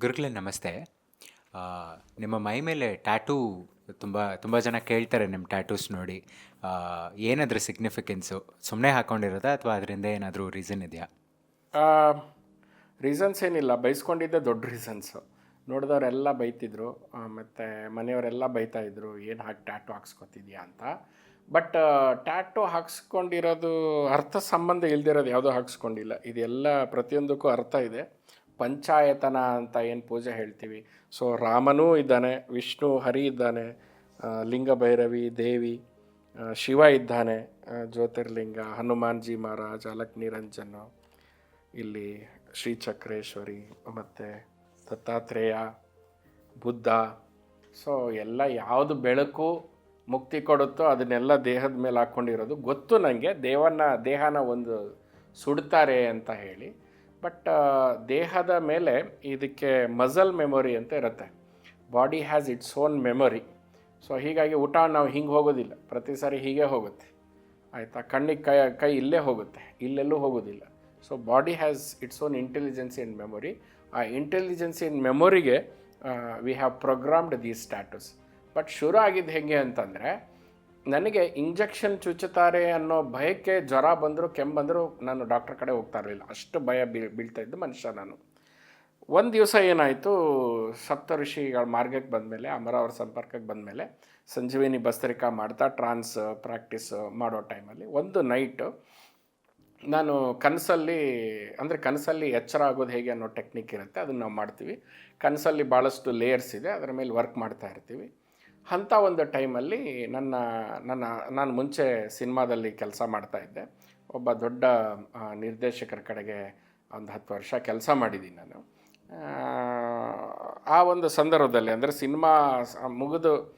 ಗುರುಗಳೇ ನಮಸ್ತೆ. ನಿಮ್ಮ ಮೈ ಮೇಲೆ ಟ್ಯಾಟೂ ತುಂಬ ತುಂಬ ಜನ ಕೇಳ್ತಾರೆ ನಿಮ್ಮ ಟ್ಯಾಟೂಸ್ ನೋಡಿ. ಏನಾದರೂ ಸಿಗ್ನಿಫಿಕೆನ್ಸು ಸುಮ್ಮನೆ ಹಾಕ್ಕೊಂಡಿರೋದಾ ಅಥವಾ ಅದರಿಂದ ಏನಾದರೂ ರೀಸನ್ ಇದೆಯಾ? ರೀಸನ್ಸ್ ಏನಿಲ್ಲ. ಬೈಸ್ಕೊಂಡಿದ್ದೆ ದೊಡ್ಡ ರೀಸನ್ಸು ನೋಡಿದವರೆಲ್ಲ ಬೈತಿದ್ರು. ಮತ್ತು ಮನೆಯವರೆಲ್ಲ ಬೈತಾಯಿದ್ರು ಏನು ಹಾಕಿ ಟ್ಯಾಟು ಹಾಕ್ಸ್ಕೊತಿದ್ಯಾ ಅಂತ. ಬಟ್ ಟ್ಯಾಟು ಹಾಕ್ಸ್ಕೊಂಡಿರೋದು ಅರ್ಥ ಸಂಬಂಧ ಇಲ್ದಿರೋದು ಯಾವುದೂ ಹಾಕ್ಸ್ಕೊಂಡಿಲ್ಲ. ಇದೆಲ್ಲ ಪ್ರತಿಯೊಂದಕ್ಕೂ ಅರ್ಥ ಇದೆ. ಪಂಚಾಯತನ ಅಂತ ಏನು ಪೂಜೆ ಹೇಳ್ತೀವಿ. ಸೊ ರಾಮನೂ ಇದ್ದಾನೆ, ವಿಷ್ಣು ಹರಿ ಇದ್ದಾನೆ ಲಿಂಗಭೈರವಿ ಲಿಂಗ ಭೈರವಿ ದೇವಿ ಶಿವ ಇದ್ದಾನೆ ಜ್ಯೋತಿರ್ಲಿಂಗ, ಹನುಮಾನ್ಜಿ ಮಹಾರಾಜ್ ಅಲಕ್ ನಿರಂಜನ್ ಇಲ್ಲಿ ಶ್ರೀಚಕ್ರೇಶ್ವರಿ, ಮತ್ತು ದತ್ತಾತ್ರೇಯ, ಬುದ್ಧ. ಸೊ ಎಲ್ಲ ಯಾವುದು ಬೆಳಕು ಮುಕ್ತಿ ಕೊಡುತ್ತೋ ಅದನ್ನೆಲ್ಲ ದೇಹದ ಮೇಲೆ ಹಾಕ್ಕೊಂಡಿರೋದು ಗೊತ್ತು ನನಗೆ ದೇವನ ದೇಹನ ಒಂದು ಸುಡ್ತಾರೆ ಅಂತ ಹೇಳಿ. ಬಟ್ ದೇಹದ ಮೇಲೆ ಇದಕ್ಕೆ ಮಸಲ್ ಮೆಮೊರಿ ಅಂತ ಇರುತ್ತೆ. Body has its own memory. So, ಹೀಗಾಗಿ ಊಟ ನಾವು ಹಿಂಗೆ ಹೋಗೋದಿಲ್ಲ. ಪ್ರತಿ ಸಾರಿ ಹೀಗೆ ಹೋಗುತ್ತೆ. ಆಯಿತಾ? ಕಣ್ಣಿಗೆ ಕೈ ಕೈ ಇಲ್ಲೇ ಹೋಗುತ್ತೆ. ಇಲ್ಲೆಲ್ಲೂ ಹೋಗೋದಿಲ್ಲ. So, body has its own intelligence in memory. ಆ intelligence in ಮೆಮೊರಿಗೆ we have programmed these status but, ಶುರು ಆಗಿದ್ದು ಹೇಗೆ ಅಂತಂದರೆ ನನಗೆ ಇಂಜೆಕ್ಷನ್ ಚುಚ್ಚುತ್ತಾರೆ ಅನ್ನೋ ಭಯಕ್ಕೆ ಜ್ವರ ಬಂದರೂ, ಕೆಮ್ಮು ಬಂದರೂ ನಾನು ಡಾಕ್ಟರ್ ಕಡೆ ಹೋಗ್ತಾ ಇರಲಿಲ್ಲ. ಅಷ್ಟು ಭಯ ಬೀಳ್, ಬೀಳ್ತಾ ಇದ್ದು ಮನುಷ್ಯ ನಾನು. ಒಂದು ದಿವಸ ಏನಾಯಿತು, ಸಪ್ತ ಋಷಿಗಳ ಮಾರ್ಗಕ್ಕೆ ಬಂದಮೇಲೆ ಅಮರಾವರ ಸಂಪರ್ಕಕ್ಕೆ ಬಂದಮೇಲೆ, ಸಂಜೀವಿನಿ ಭಸ್ತ್ರಿಕಾ ಮಾಡ್ತಾ, ಟ್ರಾನ್ಸ್ ಪ್ರಾಕ್ಟೀಸ್ ಮಾಡೋ ಟೈಮಲ್ಲಿ ಒಂದು ನೈಟು ನಾನು ಕನಸಲ್ಲಿ, ಅಂದರೆ ಕನಸಲ್ಲಿ ಎಚ್ಚರ ಆಗೋದು ಹೇಗೆ ಅನ್ನೋ ಟೆಕ್ನಿಕ್ ಇರುತ್ತೆ, ಅದನ್ನು ನಾವು ಮಾಡ್ತೀವಿ. ಕನಸಲ್ಲಿ ಭಾಳಷ್ಟು ಲೇಯರ್ಸ್ ಇದೆ, ಅದರ ಮೇಲೆ ವರ್ಕ್ ಮಾಡ್ತಾ ಇರ್ತೀವಿ. ಅಂಥ ಒಂದು ಟೈಮಲ್ಲಿ ನನ್ನ ನನ್ನ ನಾನು ಮುಂಚೆ ಸಿನಿಮಾದಲ್ಲಿ ಕೆಲಸ ಮಾಡ್ತಾ ಇದ್ದೆ. ಒಬ್ಬ ದೊಡ್ಡ ನಿರ್ದೇಶಕರ ಕಡೆಗೆ ಒಂದು ಹತ್ತು ವರ್ಷ ಕೆಲಸ ಮಾಡಿದ್ದೀನಿ ನಾನು. ಆ, ಒಂದು ಸಂದರ್ಭದಲ್ಲಿ ಅಂದರೆ ಸಿನಿಮಾ ಮುಗಿದು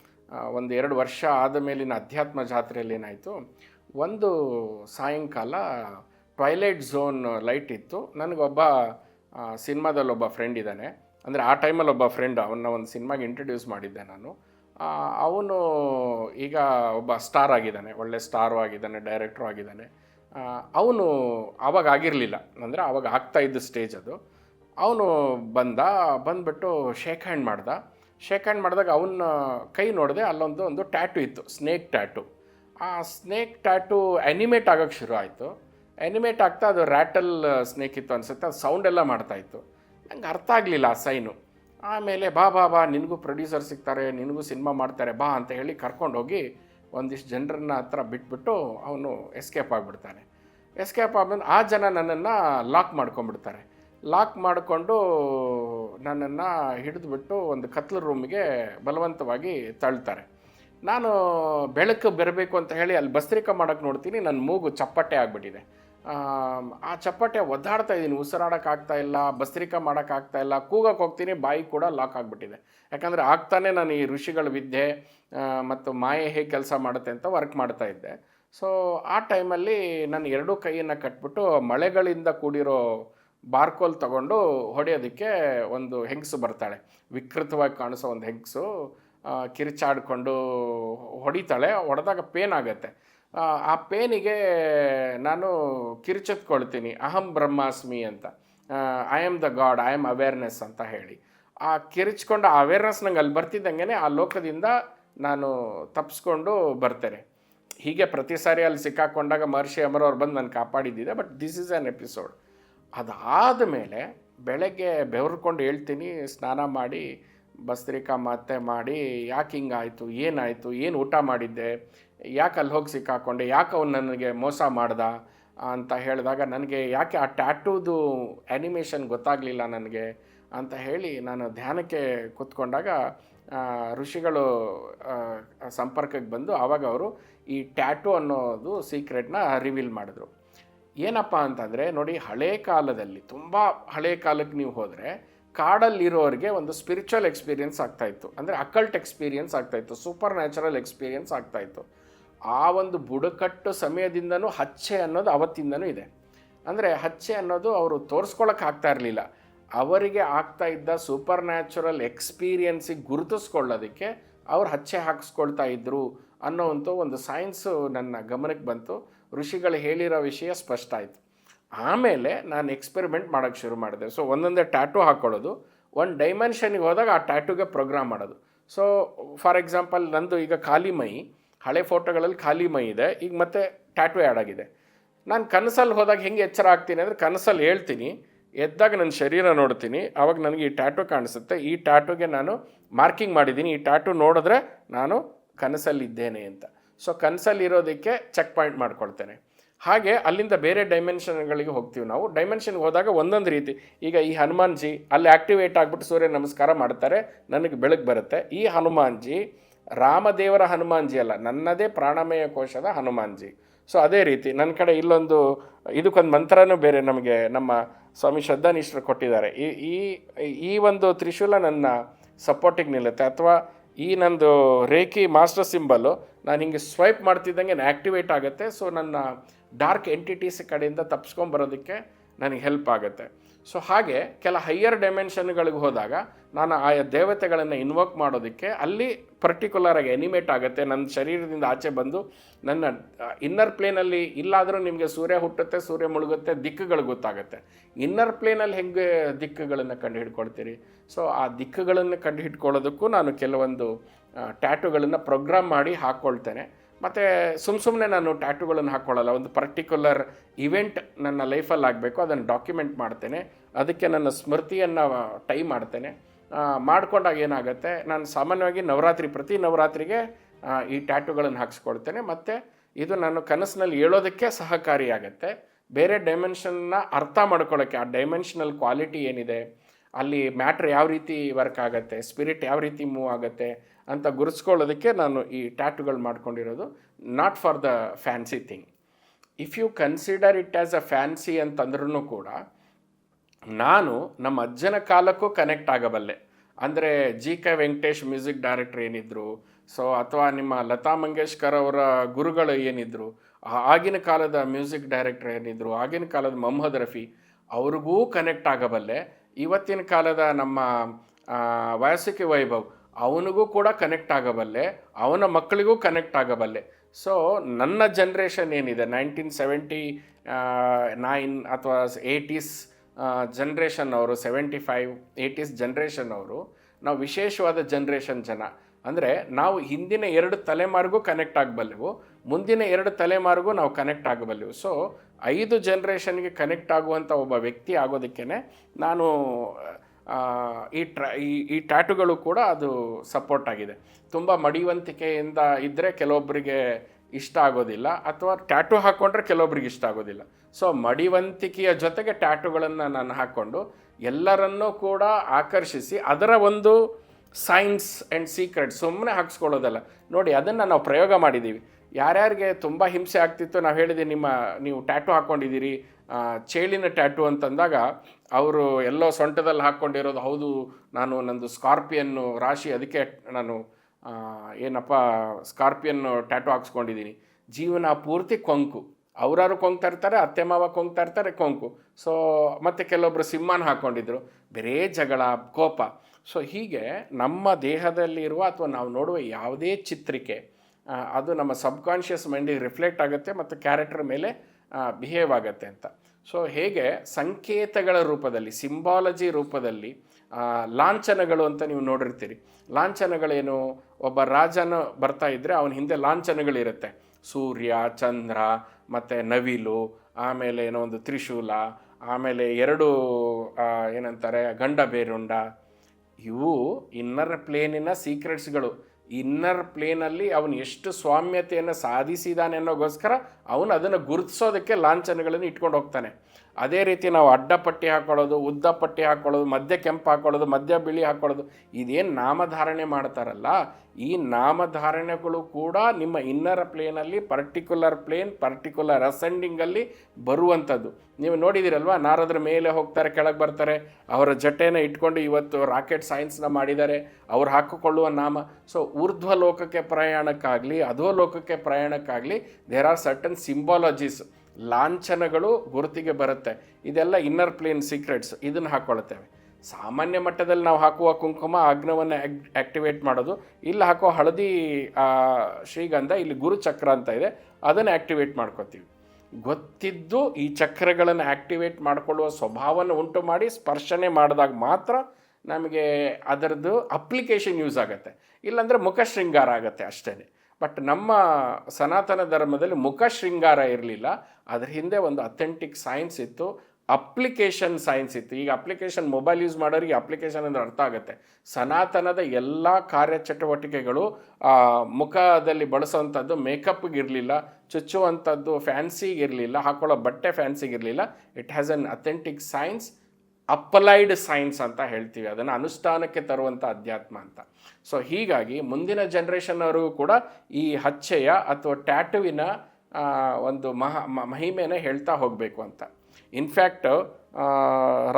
ಒಂದು ಎರಡು ವರ್ಷ ಆದ ಮೇಲಿನ ಅಧ್ಯಾತ್ಮ ಜಾತ್ರೆಯಲ್ಲಿ ಏನಾಯಿತು ಒಂದು ಸಾಯಂಕಾಲ ಟಾಯ್ಲೆಟ್ ಝೋನ್ ಲೈಟ್ ಇತ್ತು. ನನಗೊಬ್ಬ ಸಿನಿಮಾದಲ್ಲಿ ಒಬ್ಬ ಫ್ರೆಂಡ್ ಇದ್ದಾನೆ. ಅಂದರೆ ಆ ಟೈಮಲ್ಲಿ ಒಬ್ಬ ಫ್ರೆಂಡ್ ಅವನ್ನ ಒಂದು ಸಿನಿಮಾಗೆ ಇಂಟ್ರಡ್ಯೂಸ್ ಮಾಡಿದ್ದೆ ನಾನು. ಅವನು ಈಗ ಒಬ್ಬ ಸ್ಟಾರ್ ಆಗಿದ್ದಾನೆ, ಒಳ್ಳೆ ಸ್ಟಾರು ಆಗಿದ್ದಾನೆ ಡೈರೆಕ್ಟ್ರು ಆಗಿದ್ದಾನೆ. ಅವನು ಆವಾಗ ಆಗಿರಲಿಲ್ಲ. ಅಂದರೆ ಆವಾಗ ಆಗ್ತಾ ಇದ್ದ ಸ್ಟೇಜ್ ಅದು. ಅವನು ಬಂದ, ಬಂದ್ಬಿಟ್ಟು ಶೇಕ್ ಹ್ಯಾಂಡ್ ಮಾಡ್ದ. ಶೇಕ್ ಹ್ಯಾಂಡ್ ಮಾಡಿದಾಗ ಅವನ ಕೈ ನೋಡಿದೆ ಅಲ್ಲೊಂದು ಒಂದು ಟ್ಯಾಟು ಇತ್ತು ಸ್ನೇಕ್ ಟ್ಯಾಟು ಆ ಸ್ನೇಕ್ ಟ್ಯಾಟು ಆ್ಯನಿಮೇಟ್ ಆಗೋಕ್ಕೆ ಶುರು ಆಯಿತು. ಆ್ಯನಿಮೇಟ್ ಆಗ್ತಾ ಅದು ರ್ಯಾಟಲ್ ಸ್ನೇಕ್ ಇತ್ತು ಅನಿಸುತ್ತೆ, ಅದು ಸೌಂಡೆಲ್ಲ ಮಾಡ್ತಾಯಿತ್ತು ನಂಗೆ ಅರ್ಥ ಆಗಲಿಲ್ಲ ಆ ಸೈನು ಆಮೇಲೆ ಬಾ ಬಾ ಬಾ, ನಿನಗೂ ಪ್ರೊಡ್ಯೂಸರ್ ಸಿಗ್ತಾರೆ, ನಿನಗೂ ಸಿನಿಮಾ ಮಾಡ್ತಾರೆ, ಬಾ ಅಂತ ಹೇಳಿ ಕರ್ಕೊಂಡೋಗಿ ಒಂದಿಷ್ಟು ಜನರನ್ನ ಹತ್ರ ಬಿಟ್ಬಿಟ್ಟು ಅವನು ಎಸ್ಕೇಪ್ ಆಗಿಬಿಡ್ತಾನೆ. ಎಸ್ಕೇಪ್ ಆದ್ಮೇಲೆ ಆ ಜನ ನನ್ನನ್ನು ಲಾಕ್ ಮಾಡ್ಕೊಂಡ್ಬಿಡ್ತಾರೆ. ಲಾಕ್ ಮಾಡಿಕೊಂಡು ನನ್ನನ್ನು ಹಿಡಿದುಬಿಟ್ಟು ಒಂದು ಕತ್ಲು ರೂಮಿಗೆ ಬಲವಂತವಾಗಿ ತಳ್ತಾರೆ. ನಾನು ಬೆಳಕು ಬರಬೇಕು ಅಂತ ಹೇಳಿ ಅಲ್ಲಿ ಬಸ್ರಿಕ ಮಾಡೋಕ್ಕೆ ನೋಡ್ತೀನಿ ನನ್ನ ಮೂಗು ಚಪ್ಪಟ್ಟೆ ಆಗಿಬಿಟ್ಟಿದೆ. ಆ ಚಪ್ಪಟೆ ಒದ್ದಾಡ್ತಾ ಇದ್ದೀನಿ ಉಸಿರಾಡೋಕ್ಕಾಗ್ತಾ ಇಲ್ಲ ಭಸ್ತ್ರಿಕ ಮಾಡೋಕ್ಕಾಗ್ತಾ ಇಲ್ಲ ಕೂಗಕ್ಕೆ ಹೋಗ್ತೀನಿ, ಬಾಯಿ ಕೂಡ ಲಾಕ್ ಆಗಿಬಿಟ್ಟಿದೆ. ಯಾಕಂದರೆ ಆಗ್ತಾನೆ ನಾನು ಈ ಋಷಿಗಳ ವಿದ್ಯೆ ಮತ್ತು ಮಾಯೆ ಹೇಗೆ ಕೆಲಸ ಮಾಡುತ್ತೆ ಅಂತ ವರ್ಕ್ ಮಾಡ್ತಾ ಇದ್ದೆ. ಸೊ ಆ ಟೈಮಲ್ಲಿ ನಾನು ಎರಡೂ ಕೈಯನ್ನು ಕಟ್ಬಿಟ್ಟು ಮಳೆಗಳಿಂದ ಕೂಡಿರೋ ಬಾರ್ಕೋಲ್ ತಗೊಂಡು ಹೊಡೆಯೋದಕ್ಕೆ ಒಂದು ಹೆಂಗಸು ಬರ್ತಾಳೆ. ವಿಕೃತವಾಗಿ ಕಾಣಿಸೋ ಒಂದು ಹೆಂಗಸು ಕಿರಿಚಾಡ್ಕೊಂಡು ಹೊಡಿತಾಳೆ, ಹೊಡೆದಾಗ ಪೇನ್ ಆಗುತ್ತೆ. ಆ, ಪೇನಿಗೆ ನಾನು ಕಿರಿಚತ್ಕೊಳ್ತೀನಿ. ಅಹಂ ಬ್ರಹ್ಮಾಸ್ಮಿ ಅಂತ. I am the God I am awareness ಅಂತ ಹೇಳಿ. ಆ ಕಿರಿಚ್ಕೊಂಡು ಆ ಅವೇರ್ನೆಸ್ ನಂಗೆ ಅಲ್ಲಿ ಬರ್ತಿದ್ದಂಗೆ ಆ ಲೋಕದಿಂದ ನಾನು ತಪ್ಪಿಸ್ಕೊಂಡು ಬರ್ತೇನೆ. ಹೀಗೆ ಪ್ರತಿ ಸಾರಿ ಅಲ್ಲಿ ಸಿಕ್ಕಾಕೊಂಡಾಗ ಮಹರ್ಷಿ ಅಮರವ್ರು ಬಂದು ನಾನು ಕಾಪಾಡಿದ್ದಿದೆ but this is an episode ಅದಾದ ಮೇಲೆ ಬೆಳಗ್ಗೆ ಬೆವರ್ಕೊಂಡು ಹೇಳ್ತೀನಿ ಸ್ನಾನ ಮಾಡಿ ಭಸ್ತ್ರಿಕಾ ಮಾತೆ ಮಾಡಿ, ಯಾಕೆ ಹಿಂಗಾಯಿತು, ಏನಾಯಿತು, ಏನು ಊಟ ಮಾಡಿದ್ದೆ, ಯಾಕೆ ಅಲ್ಲಿ ಹೋಗಿ ಸಿಕ್ಕಾಕೊಂಡೆ, ಯಾಕೆ ಅವ್ನು ನನಗೆ ಮೋಸ ಮಾಡ್ದ ಅಂತ ಹೇಳಿದಾಗ ನನಗೆ ಯಾಕೆ ಆ ಟ್ಯಾಟೂದು ಆ್ಯನಿಮೇಷನ್ ಗೊತ್ತಾಗಲಿಲ್ಲ ನನಗೆ ಅಂತ ಹೇಳಿ ನಾನು ಧ್ಯಾನಕ್ಕೆ ಕೂತ್ಕೊಂಡಾಗ ಋಷಿಗಳು ಸಂಪರ್ಕಕ್ಕೆ ಬಂದು ಆವಾಗ ಅವರು ಈ ಟ್ಯಾಟೂ ಅನ್ನೋದು ಸೀಕ್ರೆಟ್ನ ರಿವೀಲ್ ಮಾಡಿದ್ರು. ಏನಪ್ಪ ಅಂತಂದರೆ ನೋಡಿ ಹಳೆ ಕಾಲದಲ್ಲಿ, ತುಂಬ ಹಳೆ ಕಾಲಕ್ಕೆ ನೀವು ಹೋದರೆ ಕಾಡಲ್ಲಿರೋರಿಗೆ ಒಂದು ಸ್ಪಿರಿಚುವಲ್ ಎಕ್ಸ್ಪೀರಿಯನ್ಸ್ ಆಗ್ತಾಯಿತ್ತು ಅಂದರೆ ಅಕಲ್ಟ್ ಎಕ್ಸ್ಪೀರಿಯನ್ಸ್ ಆಗ್ತಾಯಿತ್ತು ಸೂಪರ್ ನ್ಯಾಚುರಲ್ ಎಕ್ಸ್ಪೀರಿಯನ್ಸ್ ಆಗ್ತಾಯಿತ್ತು ಆ ಒಂದು ಬುಡಕಟ್ಟು ಸಮಯದಿಂದನೂ ಹಚ್ಚೆ ಅನ್ನೋದು ಅವತ್ತಿಂದನೂ ಇದೆ. ಅಂದರೆ ಹಚ್ಚೆ ಅನ್ನೋದು ಅವರು ತೋರಿಸ್ಕೊಳಕ್ಕೆ ಆಗ್ತಾ ಇರಲಿಲ್ಲ. ಅವರಿಗೆ ಆಗ್ತಾ ಇದ್ದ ಸೂಪರ್ ನ್ಯಾಚುರಲ್ ಎಕ್ಸ್ಪೀರಿಯನ್ಸಿಗೆ ಗುರುತಿಸ್ಕೊಳ್ಳೋದಕ್ಕೆ ಅವ್ರು ಹಚ್ಚೆ ಹಾಕಿಸ್ಕೊಳ್ತಾ ಇದ್ದರು ಅನ್ನೋವಂಥ ಒಂದು ಸೈನ್ಸು ನನ್ನ ಗಮನಕ್ಕೆ ಬಂತು. ಋಷಿಗಳು ಹೇಳಿರೋ ವಿಷಯ ಸ್ಪಷ್ಟ ಆಯಿತು. ಆಮೇಲೆ ನಾನು ಎಕ್ಸ್ಪೆರಿಮೆಂಟ್ ಮಾಡೋಕ್ಕೆ ಶುರು ಮಾಡಿದೆ. ಸೊ ಒಂದೊಂದೇ ಟ್ಯಾಟೂ ಹಾಕ್ಕೊಳ್ಳೋದು ಒಂದು ಡೈಮೆನ್ಷನ್ಗೆ ಹೋದಾಗ ಆ ಟ್ಯಾಟೂಗೆ ಪ್ರೋಗ್ರಾಮ್ ಮಾಡೋದು. ಸೊ ಫಾರ್ ಎಕ್ಸಾಂಪಲ್ ನಂದು ಈಗ ಖಾಲಿ ಮೈ, ಹಳೆ ಫೋಟೋಗಳಲ್ಲಿ ಖಾಲಿ ಮೈ ಇದೆ. ಈಗ ಮತ್ತೆ ಟ್ಯಾಟೂ ಆ್ಯಡ್ ಆಗಿದೆ. ನಾನು ಕನಸಲ್ಲಿ ಹೋದಾಗ ಹೆಂಗೆ ಎಚ್ಚರ ಆಗ್ತೀನಿ ಅಂದರೆ ಕನಸಲ್ಲಿ ಹೇಳ್ತೀನಿ. ಎದ್ದಾಗ ನನ್ನ ಶರೀರ ನೋಡ್ತೀನಿ. ಆವಾಗ ನನಗೆ ಈ ಟ್ಯಾಟೂ ಕಾಣಿಸುತ್ತೆ. ಈ ಟ್ಯಾಟೂಗೆ ನಾನು ಮಾರ್ಕಿಂಗ್ ಮಾಡಿದ್ದೀನಿ. ಈ ಟ್ಯಾಟೂ ನೋಡಿದ್ರೆ ನಾನು ಕನಸಲ್ಲಿದ್ದೇನೆ ಅಂತ. ಸೊ ಕನಸಲ್ಲಿರೋದಕ್ಕೆ ಚೆಕ್ ಪಾಯಿಂಟ್ ಮಾಡ್ಕೊಳ್ತೇನೆ. ಹಾಗೆ ಅಲ್ಲಿಂದ ಬೇರೆ ಡೈಮೆನ್ಷನ್ಗಳಿಗೆ ಹೋಗ್ತೀವಿ ನಾವು. ಡೈಮೆನ್ಷನ್ಗೆ ಹೋದಾಗ ಒಂದೊಂದು ರೀತಿ. ಈಗ ಈ ಹನುಮಾನ್ಜಿ ಅಲ್ಲಿ ಆಕ್ಟಿವೇಟ್ ಆಗಿಬಿಟ್ಟು ಸೂರ್ಯ ನಮಸ್ಕಾರ ಮಾಡ್ತಾರೆ. ನನಗೆ ಬೆಳಕು ಬರುತ್ತೆ. ಈ ಹನುಮಾನ್ಜಿ ರಾಮದೇವರ ಹನುಮಾನ್ಜಿ ಅಲ್ಲ, ನನ್ನದೇ ಪ್ರಾಣಮಯ ಕೋಶದ ಹನುಮಾನ್ಜಿ. ಸೊ ಅದೇ ರೀತಿ ನನ್ನ ಕಡೆ ಇಲ್ಲೊಂದು ಇದಕ್ಕೊಂದು ಮಂತ್ರನೂ ಬೇರೆ ನಮಗೆ ನಮ್ಮ ಸ್ವಾಮಿ ಶ್ರದ್ಧಾನಿಷ್ಠರು ಕೊಟ್ಟಿದ್ದಾರೆ. ಈ ಈ ಈ ಒಂದು ತ್ರಿಶೂಲ ನನ್ನ ಸಪೋರ್ಟಿಗೆ ನಿಲ್ಲುತ್ತೆ. ಅಥವಾ ಈ ನಂದು ರೇಖಿ ಮಾಸ್ಟರ್ ಸಿಂಬಲ್ಲು ನಾನು ಹಿಂಗೆ ಸ್ವೈಪ್ ಮಾಡ್ತಿದ್ದಂಗೆ ಆ್ಯಕ್ಟಿವೇಟ್ ಆಗುತ್ತೆ. ಸೊ ನನ್ನ ಡಾರ್ಕ್ ಎಂಟಿಟೀಸ್ ಕಡೆಯಿಂದ ತಪ್ಸ್ಕೊಂಬರೋದಕ್ಕೆ ನನಗೆ ಹೆಲ್ಪ್ ಆಗುತ್ತೆ. ಸೊ ಹಾಗೆ ಕೆಲ ಹೈಯರ್ ಡೈಮೆನ್ಷನ್ಗಳಿಗೆ ಹೋದಾಗ ನಾನು ಆಯಾ ದೇವತೆಗಳನ್ನು ಇನ್ವೋಕ್ ಮಾಡೋದಕ್ಕೆ ಅಲ್ಲಿ ಪರ್ಟಿಕ್ಯುಲರ್ ಆಗಿ ಎನಿಮೇಟ್ ಆಗುತ್ತೆ. ನನ್ನ ಶರೀರದಿಂದ ಆಚೆ ಬಂದು ನನ್ನ ಇನ್ನರ್ ಪ್ಲೇನಲ್ಲಿ ಇಲ್ಲಾದರೂ ನಿಮಗೆ ಸೂರ್ಯ ಹುಟ್ಟುತ್ತೆ, ಸೂರ್ಯ ಮುಳುಗುತ್ತೆ, ದಿಕ್ಕುಗಳು ಗೊತ್ತಾಗುತ್ತೆ. ಇನ್ನರ್ ಪ್ಲೇನಲ್ಲಿ ಹೆಂಗೆ ದಿಕ್ಕುಗಳನ್ನು ಕಂಡು ಹಿಡ್ಕೊಳ್ತೀರಿ ಸೊ ಆ ದಿಕ್ಕುಗಳನ್ನು ಕಂಡು ಹಿಡ್ಕೊಳ್ಳೋದಕ್ಕೂ ನಾನು ಕೆಲವೊಂದು ಟ್ಯಾಟುಗಳನ್ನು ಪ್ರೋಗ್ರಾಮ್ ಮಾಡಿ ಹಾಕ್ಕೊಳ್ತೇನೆ ಮತ್ತು ಸುಮ್ಮ ಸುಮ್ಮನೆ ನಾನು ಟ್ಯಾಟುಗಳನ್ನು ಹಾಕ್ಕೊಳ್ಳಲ್ಲ ಒಂದು ಪರ್ಟಿಕ್ಯುಲರ್ ಇವೆಂಟ್ ನನ್ನ ಲೈಫಲ್ಲಿ ಆಗಬೇಕು, ಅದನ್ನು ಡಾಕ್ಯುಮೆಂಟ್ ಮಾಡ್ತೇನೆ. ಅದಕ್ಕೆ ನನ್ನ ಸ್ಮೃತಿಯನ್ನು ಟೈ ಮಾಡ್ತೇನೆ. ಮಾಡಿಕೊಂಡಾಗ ಏನಾಗುತ್ತೆ, ನಾನು ಸಾಮಾನ್ಯವಾಗಿ ನವರಾತ್ರಿ, ಪ್ರತಿ ನವರಾತ್ರಿಗೆ ಈ ಟ್ಯಾಟುಗಳನ್ನು ಹಾಕ್ಸ್ಕೊಳ್ತೇನೆ. ಮತ್ತು ಇದು ನಾನು ಕನಸಿನಲ್ಲಿ ಹೇಳೋದಕ್ಕೆ ಸಹಕಾರಿಯಾಗತ್ತೆ. ಬೇರೆ ಡೈಮೆನ್ಷನ್ನ ಅರ್ಥ ಮಾಡ್ಕೊಳ್ಳೋಕ್ಕೆ, ಆ ಡೈಮೆನ್ಷನಲ್ ಕ್ವಾಲಿಟಿ ಏನಿದೆ ಅಲ್ಲಿ ಮ್ಯಾಟ್ರ್ ಯಾವ ರೀತಿ ವರ್ಕ್ ಆಗುತ್ತೆ, ಸ್ಪಿರಿಟ್ ಯಾವ ರೀತಿ ಮೂವ್ ಆಗುತ್ತೆ ಅಂತ ಗುರುಸ್ಕೊಳ್ಳೋದಕ್ಕೆ ನಾನು ಈ ಟ್ಯಾಟುಗಳು ಮಾಡ್ಕೊಂಡಿರೋದು. Not for the fancy thing if you consider it as a fancy ಅಂತಂದ್ರೂ ಕೂಡ ನಾನು ನಮ್ಮ ಅಜ್ಜನ ಕಾಲಕ್ಕೂ ಕನೆಕ್ಟ್ ಆಗಬಲ್ಲೆ. ಅಂದರೆ G K Venkatesh music director ಏನಿದ್ರು, ಸೊ ಅಥವಾ ನಿಮ್ಮ ಲತಾ ಮಂಗೇಶ್ಕರ್ ಅವರ ಗುರುಗಳು ಏನಿದ್ರು ಆಗಿನ ಕಾಲದ ಮ್ಯೂಸಿಕ್ ಡೈರೆಕ್ಟರ್ ಏನಿದ್ರು, ಆಗಿನ ಕಾಲದ ಮೊಹಮ್ಮದ್ ರಫಿ, ಅವ್ರಿಗೂ ಕನೆಕ್ಟ್ ಆಗಬಲ್ಲೆ. ಇವತ್ತಿನ ಕಾಲದ ನಮ್ಮ ವಯಸ್ಸಿಕೆ ವೈಭವ್ ಅವನಿಗೂ ಕೂಡ ಕನೆಕ್ಟ್ ಆಗಬಲ್ಲೆ, ಅವನ ಮಕ್ಕಳಿಗೂ ಕನೆಕ್ಟ್ ಆಗಬಲ್ಲೆ. ಸೊ ನನ್ನ ಜನ್ರೇಷನ್ ಏನಿದೆ? ನೈನ್ಟೀನ್ ಸೆವೆಂಟಿ ನೈನ್ ಅಥವಾ ಏಯ್ಟೀಸ್ ಜನ್ರೇಷನ್ ಅವರು ಸೆವೆಂಟಿ ಫೈವ್ ಏಯ್ಟೀಸ್ ಜನ್ರೇಷನ್ ಅವರು, ನಾವು ವಿಶೇಷವಾದ ಜನ್ರೇಷನ್ ಜನ. ಅಂದರೆ ನಾವು ಹಿಂದಿನ ಎರಡು ತಲೆಮಾರಿಗೂ ಕನೆಕ್ಟ್ ಆಗಬಲ್ಲೆವು, ಮುಂದಿನ ಎರಡು ತಲೆಮಾರಿಗೂ ನಾವು ಕನೆಕ್ಟ್ ಆಗಬಲ್ಲೆವು. ಸೊ ಐದು ಜನ್ರೇಷನ್ಗೆ ಕನೆಕ್ಟ್ ಆಗುವಂಥ ಒಬ್ಬ ವ್ಯಕ್ತಿ ಆಗೋದಕ್ಕೇ ನಾನು ಈ ಟ್ರಾ, ಈ ಟ್ಯಾಟುಗಳು ಕೂಡ ಅದು ಸಪೋರ್ಟ್ ಆಗಿದೆ. ತುಂಬ ಮಡಿವಂತಿಕೆಯಿಂದ ಇದ್ದರೆ ಕೆಲವೊಬ್ಬರಿಗೆ ಇಷ್ಟ ಆಗೋದಿಲ್ಲ, ಅಥವಾ ಟ್ಯಾಟು ಹಾಕ್ಕೊಂಡ್ರೆ ಕೆಲವೊಬ್ರಿಗೆ ಇಷ್ಟ ಆಗೋದಿಲ್ಲ. ಸೊ ಮಡಿವಂತಿಕೆಯ ಜೊತೆಗೆ ಟ್ಯಾಟುಗಳನ್ನು ನಾನು ಹಾಕ್ಕೊಂಡು ಎಲ್ಲರನ್ನೂ ಕೂಡ ಆಕರ್ಷಿಸಿ ಅದರ ಒಂದು ಸೈನ್ಸ್ ಆ್ಯಂಡ್ ಸೀಕ್ರೆಟ್ ಸುಮ್ಮನೆ ಹಾಕ್ಸ್ಕೊಳ್ಳೋದಲ್ಲ. ನೋಡಿ, ಅದನ್ನು ನಾವು ಪ್ರಯೋಗ ಮಾಡಿದ್ದೀವಿ ಯಾರ್ಯಾರಿಗೆ ತುಂಬ ಹಿಂಸೆ ಆಗ್ತಿತ್ತು ನಾವು ಹೇಳಿದೆ, ನಿಮ್ಮ, ನೀವು ಟ್ಯಾಟು ಹಾಕ್ಕೊಂಡಿದ್ದೀರಿ ಚೇಳಿನ ಟ್ಯಾಟು ಅಂತಂದಾಗ ಅವರು ಎಲ್ಲೋ ಸೊಂಟದಲ್ಲಿ ಹಾಕ್ಕೊಂಡಿರೋದು, ಹೌದು, ನಾನು ನಂದು ಸ್ಕಾರ್ಪಿಯನ್ನು ರಾಶಿ, ಅದಕ್ಕೆ ನಾನು ಏನಪ್ಪ, ಸ್ಕಾರ್ಪಿಯನ್ನು ಟ್ಯಾಟು ಹಾಕ್ಸ್ಕೊಂಡಿದ್ದೀನಿ. ಜೀವನ ಪೂರ್ತಿ ಕೊಂಕು. ಅವರಾರು ಕೊಂಗ್ತಾ ಇರ್ತಾರೆ, ಅತ್ತೆ ಮಾವ ಕೊಂಗ್ತಾ ಇರ್ತಾರೆ, ಕೊಂಕು. ಸೊ ಮತ್ತು ಕೆಲವೊಬ್ಬರು ಸಿಂಹನ ಹಾಕ್ಕೊಂಡಿದ್ರು ಬೇರೆ ಜಗಳ, ಕೋಪ. ಸೊ ಹೀಗೆ ನಮ್ಮ ದೇಹದಲ್ಲಿರುವ ಅಥವಾ ನಾವು ನೋಡುವ ಯಾವುದೇ ಚಿತ್ರಿಕೆ ಅದು ನಮ್ಮ ಸಬ್ಕಾನ್ಷಿಯಸ್ ಮೈಂಡಿಗೆ ರಿಫ್ಲೆಕ್ಟ್ ಆಗುತ್ತೆ ಮತ್ತು ಕ್ಯಾರೆಕ್ಟರ್ ಮೇಲೆ ಬಿಹೇವ್ ಆಗುತ್ತೆ ಅಂತ. ಸೊ ಹೇಗೆ ಸಂಕೇತಗಳ ರೂಪದಲ್ಲಿ, ಸಿಂಬಾಲಜಿ ರೂಪದಲ್ಲಿ ಲಾಂಛನಗಳು ಅಂತ ನೀವು ನೋಡಿರ್ತೀರಿ. ಲಾಂಛನಗಳೇನು ಒಬ್ಬ ರಾಜನ ಬರ್ತಾ ಇದ್ದರೆ ಅವನ ಹಿಂದೆ ಲಾಂಛನಗಳಿರುತ್ತೆ ಸೂರ್ಯ, ಚಂದ್ರ, ಮತ್ತು ನವಿಲು, ಆಮೇಲೆ ಏನೋ ಒಂದು ತ್ರಿಶೂಲ, ಆಮೇಲೆ ಎರಡು ಏನಂತಾರೆ, ಗಂಡ ಬೇರುಂಡ ಇವು ಇನ್ನರ್ ಪ್ಲೇನಿನ ಸೀಕ್ರೆಟ್ಸ್ಗಳು. ಇನ್ನರ್ ಪ್ಲೇನಲ್ಲಿ ಅವನು ಎಷ್ಟು ಸ್ವಾಮ್ಯತೆಯನ್ನು ಸಾಧಿಸಿದಾನೆ ಅನ್ನೋಗೋಸ್ಕರ ಅವನು ಅದನ್ನು ಗುರುತಿಸೋದಕ್ಕೆ ಲಾಂಛನಗಳನ್ನು ಇಟ್ಕೊಂಡು ಹೋಗ್ತಾನೆ. ಅದೇ ರೀತಿ ನಾವು ಅಡ್ಡ ಪಟ್ಟಿ ಹಾಕೊಳ್ಳೋದು, ಉದ್ದ ಪಟ್ಟಿ ಹಾಕೊಳ್ಳೋದು, ಮಧ್ಯ ಕೆಂಪು ಹಾಕ್ಕೊಳ್ಳೋದು ಮಧ್ಯ ಬಿಳಿ ಹಾಕ್ಕೊಳ್ಳೋದು ಇದೇನು ನಾಮಧಾರಣೆ ಮಾಡ್ತಾರಲ್ಲ? ಈ ನಾಮಧಾರಣೆಗಳು ಕೂಡ ನಿಮ್ಮ ಇನ್ನರ್ ಪ್ಲೇನಲ್ಲಿ ಪರ್ಟಿಕ್ಯುಲರ್ ಪ್ಲೇನ್, ಪರ್ಟಿಕ್ಯುಲರ್ ಅಸೆಂಡಿಂಗಲ್ಲಿ ಬರುವಂಥದ್ದು. ನೀವು ನೋಡಿದಿರಲ್ವಾ ನಾರದ್ರ ಮೇಲೆ ಹೋಗ್ತಾರೆ, ಕೆಳಗೆ ಬರ್ತಾರೆ. ಅವರ ಜಟೆನ ಇಟ್ಕೊಂಡು ಇವತ್ತು ರಾಕೆಟ್ ಸೈನ್ಸ್ನ ಮಾಡಿದ್ದಾರೆ. ಅವ್ರು ಹಾಕಿಕೊಳ್ಳುವ ನಾಮ. ಸೊ ಊರ್ಧ್ವ ಲೋಕಕ್ಕೆ ಪ್ರಯಾಣಕ್ಕಾಗಲಿ ಅಧೋಲೋಕಕ್ಕೆ ಪ್ರಯಾಣಕ್ಕಾಗಲಿ ದೇರ್ ಆರ್ ಸರ್ಟನ್ ಸಿಂಬಾಲಜೀಸ್ ಲಾಂಛನಗಳು ಗುರುತಿಗೆ ಬರುತ್ತೆ. ಇದೆಲ್ಲ ಇನ್ನರ್ ಪ್ಲೇನ್ ಸೀಕ್ರೆಟ್ಸ್ ಇದನ್ನು ಹಾಕ್ಕೊಳ್ತೇವೆ ಸಾಮಾನ್ಯ ಮಟ್ಟದಲ್ಲಿ ನಾವು ಹಾಕುವ ಕುಂಕುಮ ಅಗ್ನವನ್ನು ಆ್ಯಕ್ಟಿವೇಟ್ ಮಾಡೋದು. ಇಲ್ಲಿ ಹಾಕೋ ಹಳದಿ ಶ್ರೀಗಂಧ, ಇಲ್ಲಿ ಗುರುಚಕ್ರ ಅಂತ ಇದೆ. ಅದನ್ನು ಆ್ಯಕ್ಟಿವೇಟ್ ಮಾಡ್ಕೋತೀವಿ. ಗೊತ್ತಿದ್ದು ಈ ಚಕ್ರಗಳನ್ನು ಆ್ಯಕ್ಟಿವೇಟ್ ಮಾಡಿಕೊಳ್ಳುವ ಸ್ವಭಾವವನ್ನು ಉಂಟು ಮಾಡಿ ಸ್ಪರ್ಶನೆ ಮಾಡಿದಾಗ ಮಾತ್ರ ನಮಗೆ ಅದರದ್ದು ಅಪ್ಲಿಕೇಶನ್ ಯೂಸ್ ಆಗುತ್ತೆ. ಇಲ್ಲಾಂದರೆ ಮುಖ ಶೃಂಗಾರ ಆಗುತ್ತೆ ಅಷ್ಟೇ ಬಟ್ ನಮ್ಮ ಸನಾತನ ಧರ್ಮದಲ್ಲಿ ಮುಖ ಶೃಂಗಾರ ಇರಲಿಲ್ಲ. ಅದರ ಹಿಂದೆ ಒಂದು ಅಥೆಂಟಿಕ್ ಸೈನ್ಸ್ ಇತ್ತು. ಅಪ್ಲಿಕೇಶನ್ ಸೈನ್ಸ್ ಇತ್ತು. ಈಗ ಅಪ್ಲಿಕೇಶನ್ ಮೊಬೈಲ್ ಯೂಸ್ ಮಾಡೋರಿಗೆ ಅಪ್ಲಿಕೇಶನ್ ಅಂದ್ರೆ ಅರ್ಥ ಆಗುತ್ತೆ. ಸನಾತನದ ಎಲ್ಲ ಕಾರ್ಯಚಟುವಟಿಕೆಗಳು ಮುಖದಲ್ಲಿ ಬಳಸುವಂಥದ್ದು ಮೇಕಪ್ಗೆ ಇರಲಿಲ್ಲ, ಚುಚ್ಚುವಂಥದ್ದು ಫ್ಯಾನ್ಸಿಗೆ ಇರಲಿಲ್ಲ, ಹಾಕೊಳ್ಳೋ ಬಟ್ಟೆ ಫ್ಯಾನ್ಸಿಗೆ ಇರಲಿಲ್ಲ. It has an authentic science applied science ಅಂತ ಹೇಳ್ತೀವಿ. ಅದನ್ನು ಅನುಷ್ಠಾನಕ್ಕೆ ತರುವಂಥ ಅಧ್ಯಾತ್ಮ ಅಂತ. ಸೊ ಹೀಗಾಗಿ ಮುಂದಿನ ಜನ್ರೇಷನ್ನವರಿಗೂ ಕೂಡ ಈ ಹಚ್ಚೆಯ ಅಥವಾ ಟ್ಯಾಟುವಿನ ಒಂದು ಮಹ, ಮಹಿಮೆನ ಹೇಳ್ತಾ ಹೋಗಬೇಕು ಅಂತ. ಇನ್ಫ್ಯಾಕ್ಟ್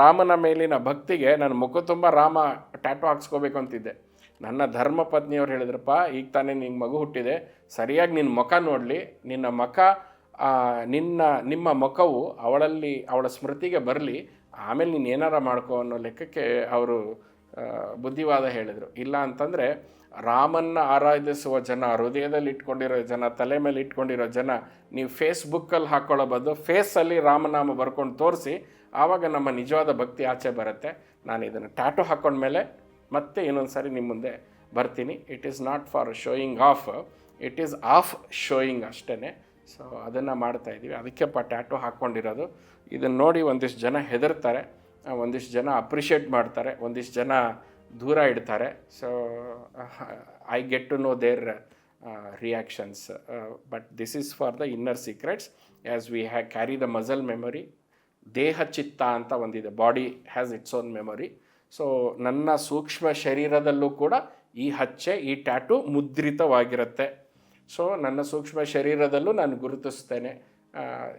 ರಾಮನ ಮೇಲಿನ ಭಕ್ತಿಗೆ ನನ್ನ ಮುಖ ತುಂಬ ರಾಮ ಟ್ಯಾಟೋ ಹಾಕ್ಸ್ಕೋಬೇಕು ಅಂತಿದ್ದೆ. ನನ್ನ ಧರ್ಮ ಪತ್ನಿಯವ್ರು ಹೇಳಿದ್ರಪ್ಪ, ಈಗ ತಾನೇ ನಿಂಗೆ ಮಗು ಹುಟ್ಟಿದೆ, ಸರಿಯಾಗಿ ನಿನ್ನ ಮುಖ ನೋಡಲಿ. ನಿನ್ನ ಮುಖ ನಿನ್ನ, ನಿಮ್ಮ ಮುಖವು ಅವಳಲ್ಲಿ, ಅವಳ ಸ್ಮೃತಿಗೆ ಬರಲಿ. ಆಮೇಲೆ ನೀನು ಏನಾರ ಮಾಡ್ಕೋ ಅನ್ನೋ ಲೆಕ್ಕಕ್ಕೆ ಅವರು ಬುದ್ಧಿವಾದ ಹೇಳಿದರು. ಇಲ್ಲ ಅಂತಂದರೆ ರಾಮನ್ನ ಆರಾಧಿಸುವ ಜನ, ಹೃದಯದಲ್ಲಿ ಇಟ್ಕೊಂಡಿರೋ ಜನ, ತಲೆ ಮೇಲೆ ಇಟ್ಕೊಂಡಿರೋ ಜನ, ನೀವು ಫೇಸ್ಬುಕ್ಕಲ್ಲಿ ಹಾಕ್ಕೊಳ್ಳೋ ಬದಲು ಫೇಸಲ್ಲಿ ರಾಮನಾಮ ಬರ್ಕೊಂಡು ತೋರಿಸಿ, ಆವಾಗ ನಮ್ಮ ನಿಜವಾದ ಭಕ್ತಿ ಆಚೆ ಬರುತ್ತೆ. ನಾನು ಇದನ್ನು ಟ್ಯಾಟು ಹಾಕೊಂಡ್ಮೇಲೆ ಮತ್ತೆ ಇನ್ನೊಂದು ಸಾರಿ ನಿಮ್ಮ ಮುಂದೆ ಬರ್ತೀನಿ. It is not for showing off it is off showing ಅಷ್ಟೇ ಸೊ ಅದನ್ನು ಮಾಡ್ತಾ ಇದ್ದೀವಿ ಅದಕ್ಕೆಪ್ಪ ಟ್ಯಾಟು ಹಾಕ್ಕೊಂಡಿರೋದು ಇದನ್ನು ನೋಡಿ ಒಂದಿಷ್ಟು ಜನ ಹೆದರ್ತಾರೆ. ಒಂದಿಷ್ಟು ಜನ ಅಪ್ರಿಷಿಯೇಟ್ ಮಾಡ್ತಾರೆ, ಒಂದಿಷ್ಟು ಜನ ದೂರ ಇಡ್ತಾರೆ. So I get to know there reactions but this is for the inner secrets as we have carry the muscle memory ದೇಹ ಚಿತ್ತ ಅಂತ ಒಂದಿದೆ. Body has its own memory so ನನ್ನ ಸೂಕ್ಷ್ಮ ಶರೀರದಲ್ಲೂ ಕೂಡ ಈ ಹಚ್ಚೆ, ಈ ಟ್ಯಾಟು ಮುದ್ರಿತವಾಗಿರುತ್ತೆ. ಸೊ ನನ್ನ ಸೂಕ್ಷ್ಮ ಶರೀರದಲ್ಲೂ ನಾನು ಗುರುತಿಸ್ತೇನೆ.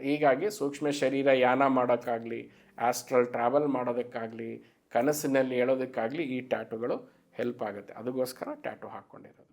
ಹೀಗಾಗಿ ಸೂಕ್ಷ್ಮ ಶರೀರ ಯಾನ ಮಾಡೋಕ್ಕಾಗಲಿ ಆಸ್ಟ್ರಲ್ ಟ್ರಾವೆಲ್ ಮಾಡೋದಕ್ಕಾಗಲಿ ಕನಸಿನಲ್ಲಿ ಹೇಳೋದಕ್ಕಾಗಲಿ ಈ ಟ್ಯಾಟುಗಳು ಹೆಲ್ಪ್ ಆಗುತ್ತೆ. ಅದಕ್ಕೋಸ್ಕರ ಟ್ಯಾಟು ಹಾಕ್ಕೊಂಡಿರೋದು.